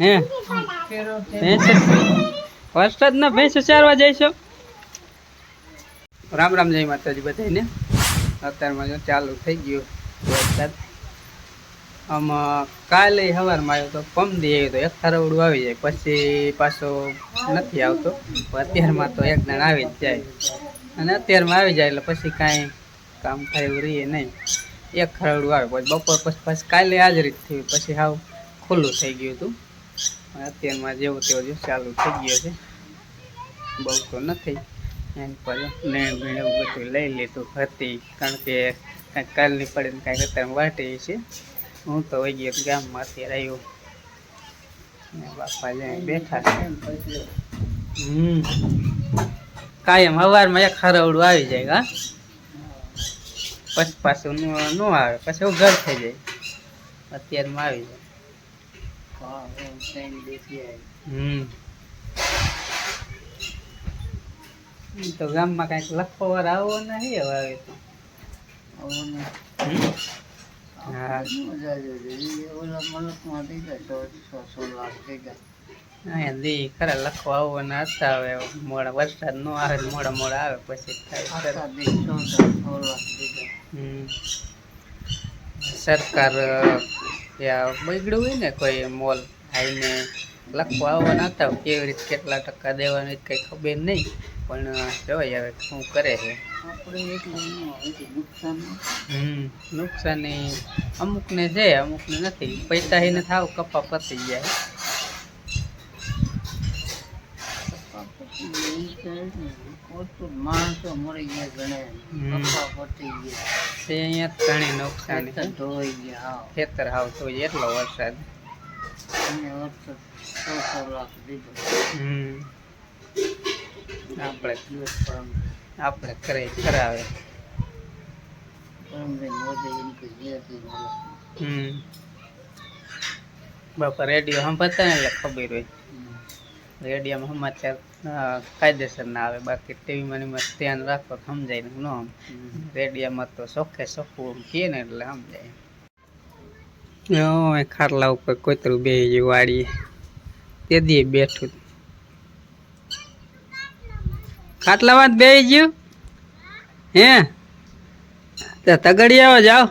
હે? ભેંસ વરસાદ ના ભેંસો ચારવા જઈશો. રામ રામ જય માતાજી બધાને અત્યારમાં જો ચાલુ થઈ ગયું વરસાદ. આમ, કાલે સવારમાં આવ્યો તો પમદી આવ્યો તો એક થારવડું આવી જાય. પછી પાછો નથી આવતો. અત્યારમાં તો એક જણ આવી જ જાય. અને અત્યારમાં આવી જાય એટલે પછી કાંઈ કામ થાય એવું રહીએ નહીં. એક ખરવડું આવે. પછી બપોર પછી પછી કાલે આ જ થયું પછી હાવ ખુલ્લું થઈ ગયું હતું. અત્યારમાં જેવું તેવું જો ચાલુ થઈ ગયું છે. બહુ તો નથી. એની પર લેણ બધું લઈ લીધું હતી. કારણ કે કાંઈક કાલની પડે ને કાંઈક અત્યારે વાટી છે. હું તો વહી ગયો ગામમાં અત્યારે આવ્યો. બાપા જઈને બેઠા છે. હમ. કાયમ સવારમાં એક આવી જાય, હા. પછી પાછું ન આવે, પછી ઘર થઈ જાય. અત્યારમાં આવી જાય તો ગામમાં કંઈક લખવા આવો નહીં હવે આવે તો હમ? હા. અહીંયા દી ખરા લખવા આવવાના ને હતા હવે મોડા વરસાદ નો આવે મોડા મોડા આવે પછી થાય. ખરા. હમ. સરકાર ત્યાં બગડ્યું હોય ને કોઈ મોલ આવીને લખવા આવવાના હતા કેવી રીતે કેટલા ટકા દેવાની કંઈ ખબર નહીં. પણ જોઈ હવે શું કરે છે. હમ નુકસાની અમુકને છે અમુકને નથી. પૈસા એને થાવ કપા પતી જાય. માણસો મરી ગયા ઘણા કપા ગયા. તે અહીંયા ઘણી નુકસાની. ધોઈ ગયા હાવ ખેતર હાવ તો એટલો વરસાદ. અને વરસાદ સો સો લાખ દીધો. આપણે કરે કરાવે. બાપા રેડિયો સાંભળતા ને એટલે ખબર હોય. રેડિયોમાં સમાચાર કાયદેસર ના આવે. બાકી ટીવીમાં ને એમાં ધ્યાન રાખો તો સમજાય ને ન. રેડિયોમાં તો સોખે સોખું કહે ને એટલે સમજાય. ઓય ખાટલા ઉપર કોતરું બે ગયું વાડીએ. તે દી બેઠું. ખાટલામાં બેસી ગયું? હે? તે તગડિયાઓ જાઓ.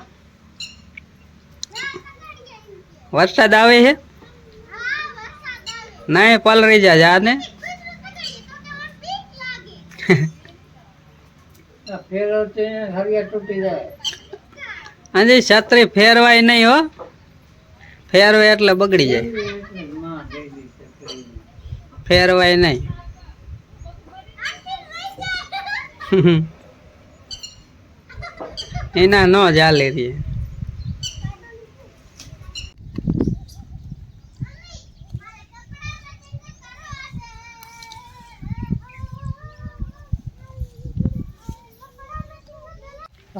વરસાદ આવે છે નહીં પલરી જા જા ને ફેરવતી હરિયા તૂટી જાય હજી છત્રી ફેરવાય નહીં હો. ફેરવાય એટલે બગડી જાય. ફેરવાય નહીં. એના નો ચાલે રે.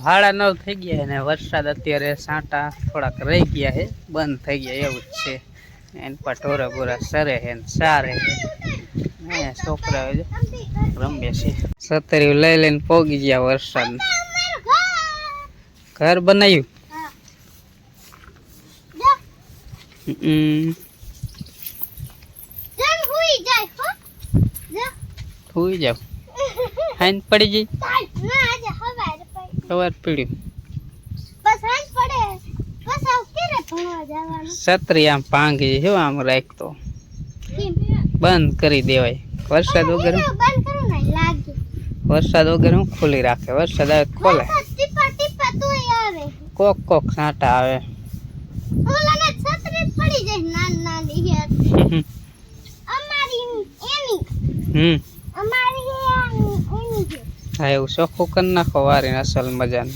સાડા નવ થઈ ગયા અને વરસાદ અત્યારે સાંટા થોડાક રહી ગયા છે બંધ થઈ ગયા એવું જ છે એન પર ઢોરા બોરા સરે છે ને સારે છે જો રમે છે સતરી લઈ લઈને પોગી ગયા વરસાદ ઘર બનાવ્યું હુઈ જાવ હાઈન પડી જઈ સવાર પીડ્યું છત્રી આમ પાંગી શું આમ રાખતો. બંધ કરી દેવાય. વરસાદ વગર વરસાદ વગર હું ખુલી રાખે? વરસાદ આવે ખોલે. કોક કોક સાંટા આવે. હમ. હા એવું ચોખ્ખું કરી નાખો વારીને અસલ મજાનું.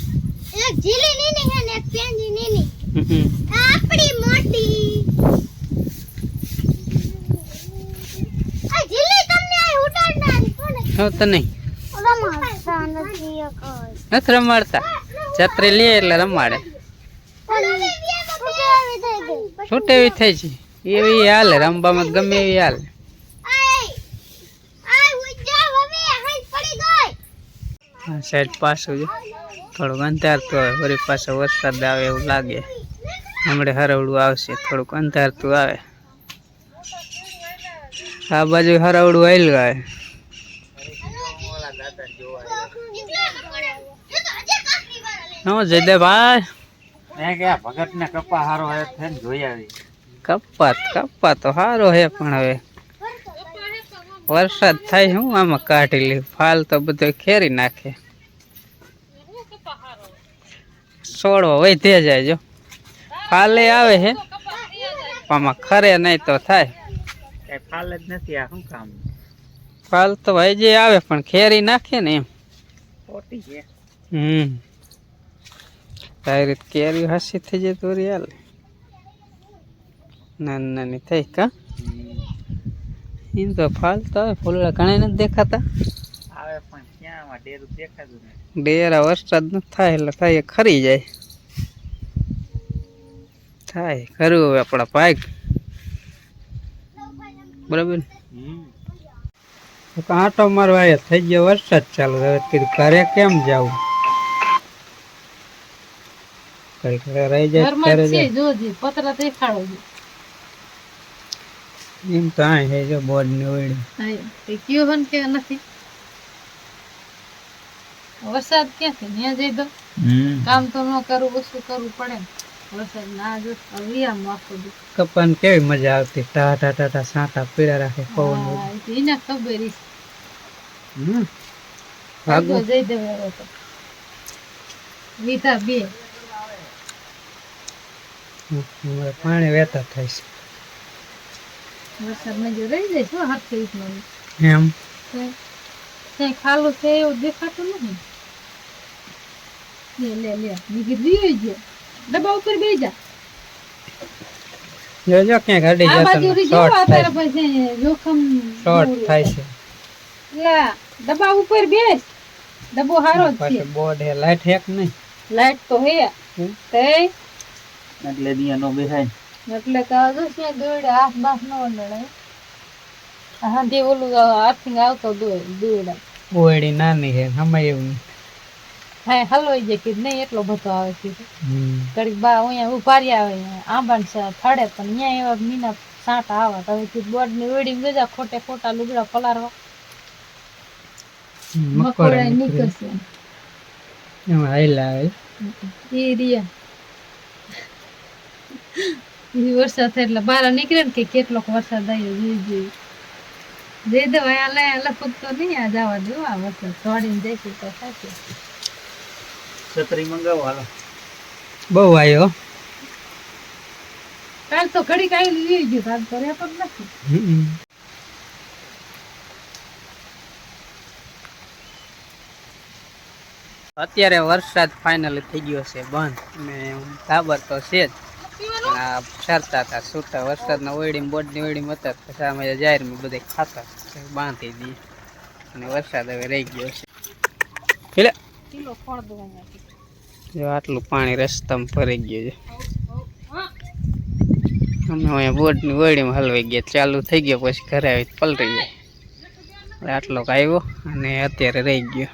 હમ. આપણી મોટી. આ જીલી તમને આ ઉડાડનારી કોને? હું તો નહીં. રમાડતા નથી એક નથી રમાડતા. છત્રી લે એટલે રમાડે. છૂટેવી થઈ છે. એવી હાલે રમવામાં ગમે એવી હાલે. સાઈડ પાછું થોડુંક અંધારતું આવે વળી પાછો વરસાદ આવે એવું લાગે. હમણાં હરવડું આવશે થોડુંક અંધારતું આવે. આ બાજુ હરવડું આવેલું ગાય હું ભાઈ. ભગત ને કપા હારો હે થઈને જોઈ આવી. તો હે પણ હવે. વરસાદ થાય શું આમાં કાઢી લે ફાલ તો બધો ખેરી નાખે. છોડવો વધે જાય જો ફાલે આવે છે આમાં ખરે નહીં તો થાય. ફાલ જ નથી આ શું કામ? ફાલ તો ભાઈ જે આવે પણ ખેરી નાખે ને એમ. ખોટી છે. હમ. તારી કેરી હાસી થઈ જાય તો રિયાલ નાની નાની થઈ કા? એમ તો ફાલ તો આવે ફૂલડા ઘણા નથી દેખાતા. આમાં ડેરું દેખાતું નહીં ડેરા વરસાદ ન થાય એટલે થાય ખરી જાય. થાય ખરું હવે આપણા પાક બરાબર? તો મારવા આવ્યા થઈ ગયો વરસાદ ચાલુ. હવે કીધું ઘરે કેમ જવું? રહી જાય તો ઘરે જાય. જોજી પતરા દેખાડો એમ તો આ જો બોર્ડની ઓળી કયો હન કે નથી? વરસાદ ક્યાંથી? ત્યાં જઈ દો. કામ તો ન કરવું ઓછું કરવું પડે. વરસાદ ના જો વિયામ આખો દી કપાન કેવી મજા આવતી? ટાટા ટાટા સાંટા પીળા રાખે પવન એને ખબર ઈ. હમ. ભાગો ભાગો જઈ દેવા તો. વીતા બે. પાણી વેતા થાય છે. વરસાદમાં જો રહી જાય શું હાથ થઈ એમ. ખાલું છે એવું દેખાતું નથી? લે લે લે બીજી લઈ ગયો ડબ્બા ઉપર બેસી જા જોજો ક્યાંક અડી આ બાજુ જતો આ શોર્ટ જાઓ થાય તારે પછી જોખમ શોર્ટ થાય છે લા ડબ્બા ઉપર બેસ ડબ્બો હારો જ છે પાછું બોર્ડ હે લાઈટ હેક નહીં લાઈટ તો હે તે એટલે દિયા નો બેહાય એટલે કાજુ છે દોડે બાસ નો ન હા હાંધી ઓલું આર્થિંગ આવતો દોડ દોડ ઓળી નાની હે હમાય એવું હા હલવાઈ જાય કે નહીં એટલો બધો આવે છે. હમ. ઘડીક બા અહીંયા ઊભા આવે આંબાન થડે પણ અહીંયા એવા મીના સાંટા આવે. તો હવે બોર્ડની ઓડી ગજા ખોટે ખોટા લુગડા પલારવા. મકોડા નીકળશે. એમ આવે. એ રિયા. ઈ વરસાદ થાય એટલે બહાર નીકળે ને કે કેટલોક વરસાદ આવ્યો જોઈ જોઈ. જઈ દે ભાઈ લે લખું તો નહીં આ જવા દો આ વરસાદ. દોડીને જઈશું તો થશે છત્રી મંગાવો હાલો. બહુ આવ્યો કાલ તો ઘડીક કાઈ લઈ ગયો કાલ તો રહેતો જ નથી. અત્યારે વરસાદ ફાઇનલી થઈ ગયો છે બંધ. અને ધાબર તો છે જ. પણ આ સરતા હતા છૂટા વરસાદના ઓયડીમાં બોર્ડની ઓયડીમાં હતા પછી અમે જાહેરમાં બધે ખાતા બાંધી દઈએ અને વરસાદ હવે રહી ગયો છે. પેલા કિલો ફળ દો અહીંયાથી જો આટલું પાણી રસ્તામાં ભરાઈ ગયું છે. અમે અહીંયા બોટની વળીમાં હલવાઈ ગયા ચાલુ થઈ ગયો પછી ઘરે આવી પલટી ગયા આટલો આવ્યો અને અત્યારે રહી ગયો.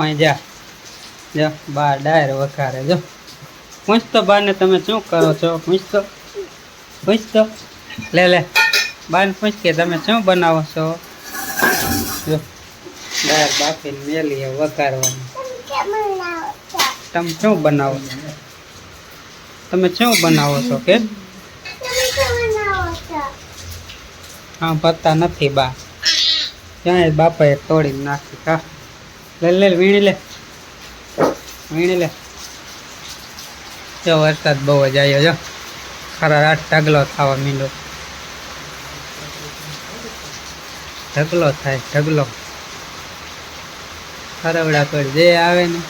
અહીં જા. ડાયર વખારે, જો. પૂછતો બાને તમે શું કરો છો? પૂછતો પૂછતો લે લે. બાને પૂછ કે તમે શું બનાવો છો? જો. ડાયર બાફીને મેલીએ વઘારવાની. તમે શું બનાવો છો? તમે શું બનાવો છો, કે? હા પત્તા નથી બા. ક્યાંય બાપાએ તોડી નાખી, કા? લે લે વીણી લે. વીણી લે. જો, વરસાદ બહુ જ આવ્યો જો. ખરા રાત ઢગલો થવા મીંડો ઢગલો થાય, ઢગલો. ખરવડા પર જે આવે ને.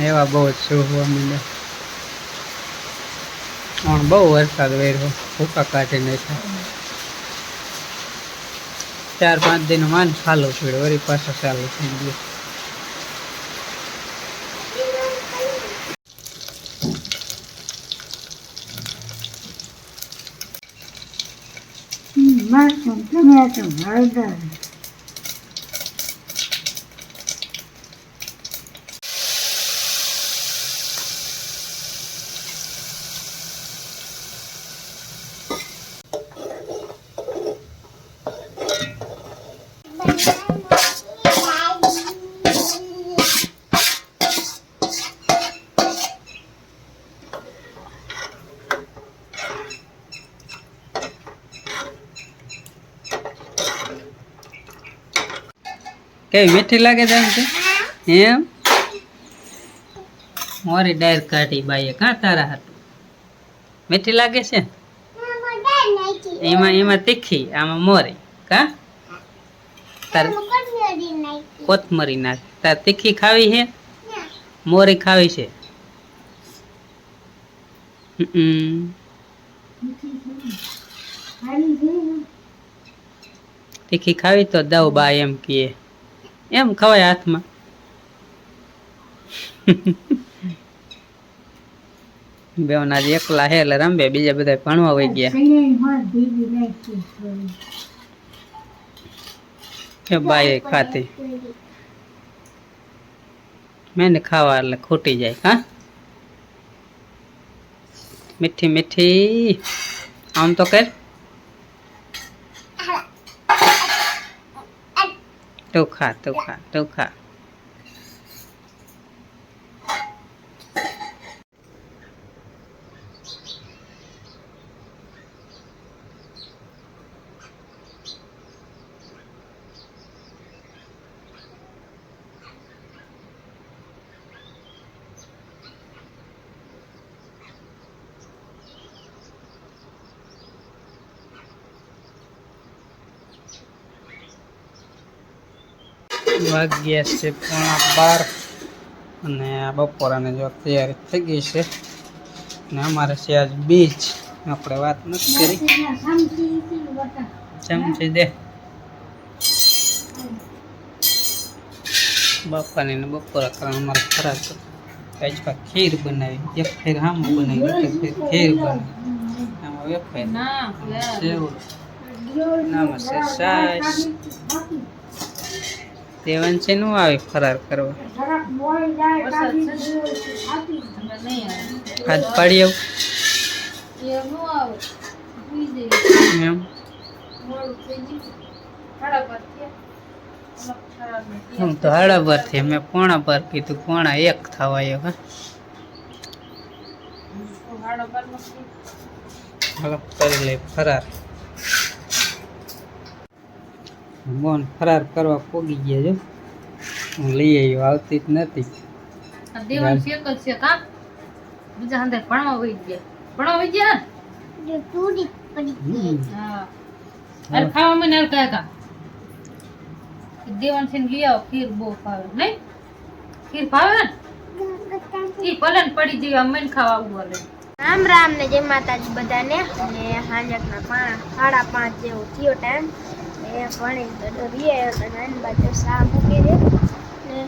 એવા બહુ જ સુહવા મીંડો પણ બહુ વરસાદ વેરો ભૂકા કાઢી નાખ્યા ચાર પાંચ દિન માન ચાલુ પડ્યો વળી પાછો ચાલુ થઈ ગયો. મારું તમે તો કેવી મીઠી લાગે છે એમ એમ? મોરી ડાયર કાઢી બાઈએ. કાં તારા હાટું મીઠી લાગે છે? એમાં એમાં તીખી, આમાં મોરી. કા? તાર કોથમરી નાખ. તાર તીખી ખાવી છે? મોરી ખાવી છે? તીખી ખાવી તો દઉં બા એમ કીએ એમ ખવાય હાથમાં. બેવના જ એકલા હે એટલે રંબે બીજા બધા ભણવા વહી ગયા. બાએ ખાતી. મેં ખાવા એટલે ખૂટી જાય, હા? મીઠી મીઠી. આમ તો કર. તું ખા તું ખા તું ખા વાગ્યા છે પોણા બાર અને આ બપોરાને જો તૈયારી થઈ ગઈ છે. ને અમારે છે આજ બીજ. આપણે વાત નથી કરી. ચમચી દે. બાપાની ને બપોરા કારણ અમારે ખરાબ આજકા ખીર બનાવી. એક ફેર હામ બનાવી એક ફેર ખીર બનાવી. આમાં વેફર ના સેવ. નમસ્તે સાસ. દેવાન છે નું આવે ફરાર કરવા. હાથ પાડી આવું. એમ. હું તો હાડા પરથી મેં પોણા પર કીધું પોણા એક થવા આવ્યો હા. સાડા બારમાં કરી લે ફરાર. બોન ફરાર કરવા પોગી ગયા જો હું લઈ આવ્યો આવતી જ નથી. દેવાન શેક જ છે કા? બીજા હાંધે ભણવા વહી ગયા. ભણવા વહી ગયા? હમ. હા. અરે ખાવા મને અરે કાકા. દેવાન છે લઈ આવો ખીર બહુ ભાવે નહીં? ખીર ભાવે ને? ઈ ભલે પડી આમ મને ખાવા આવું હાલે. રામ રામ ને જય માતાજી બધાને. અને હાંજકના પાંચ સાડા પાંચ જેવો થયો ટાઈમ ને ભણી તો ડરીએ તો નાની બાજુ સા મૂકી દે. ને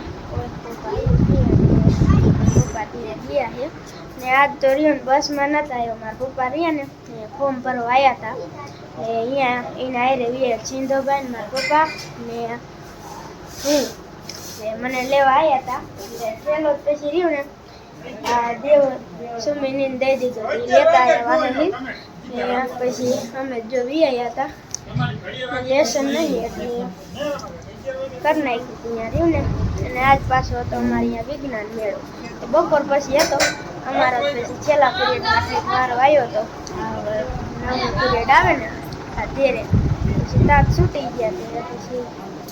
પપ્પા ધીરે ગયા છે. ને આજ તો રહ્યો ને, બસમાં નતા આવ્યો. મારા પપ્પા રહ્યા ને ફોર્મ ભરવા આવ્યા હતા. ને અહીંયા એના હારે વીએ સિંધોભાઈ ને મારા પપ્પા ને હું. ને મને લેવા આવ્યા હતા. એટલે પેલો પછી રહ્યું ને દેવ સુમીને દઈ દીધો. લેતા આવ્યા વાહની પછી અમે જો વી હતા. લેસન નહીં એટલે કરી નાખ્યું ત્યાં રહ્યું ને. અને આજ પાછો હતો અમારે અહીંયા વિજ્ઞાન મેળો. તો બપોર પછી હતો અમારો પછી છેલ્લા પીરિયડમાંથી મારો આવ્યો હતો નવો પીરિયડ આવે ને અત્યારે પછી તાત છૂટી ગયા તે પછી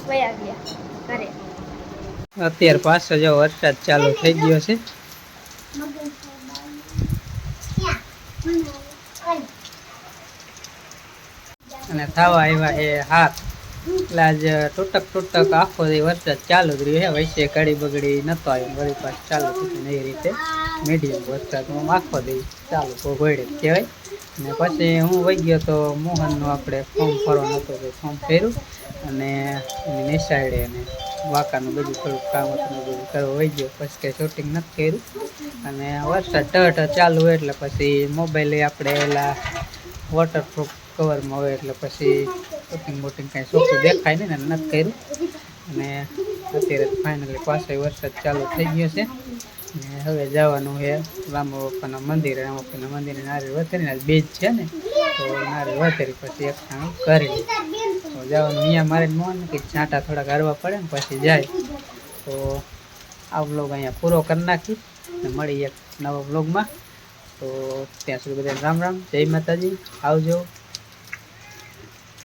વયા ગયા ઘરે. અત્યારે પાછો જો વરસાદ ચાલુ થઈ ગયો છે. અને થવા આવ્યા એ હાથ. એટલે આજ તૂટક તૂટક આખો દી વરસાદ ચાલુ જ રહ્યો છે. વૈસે કડી બગડી નતો આવ્યો. વળી પાછ ચાલુ થતું એ રીતે મીડિયમ વરસાદ હું આખો દી ચાલુ ઘોડે કહેવાય. ને પછી હું વહી ગયો તો મોહનનું આપણે ફોર્મ ભરવાનું હતું તો ફોર્મ ફેર્યું અને નિશાળે અને વાંકાનું બધું થોડુંક કામ હતું બધું કરવા વહી ગયો. પછી કંઈ શૂટિંગ નથી કર્યું. અને વરસાદ ટ ચાલુ હોય એટલે પછી મોબાઈલે આપણે એલા વોટરપ્રૂફ કવરમાં હોય એટલે પછી કોટિંગ બોટિંગ કાંઈ ચોખ્ખું દેખાય નહીં ને નથી કર્યું. અને અત્યારે ફાઇનલી પાછો વરસાદ ચાલુ થઈ ગયો છે. ને હવે જવાનું છે રામા બાપાના મંદિરે. રામા બાપાના મંદિરે નારી વધેરી ને બીજ છે ને, તો નારી વધારી પછી એક કામ કરી તો જવાનું અહીંયા મારે મોન કે છાંટા થોડા ગારવા પડે ને પછી જાય. તો આ બ્લોગ અહીંયા પૂરો કરી નાખી ને મળી એક નવા બ્લોગમાં તો ત્યાં સુધી બધા રામ રામ. જય માતાજી. આવજો.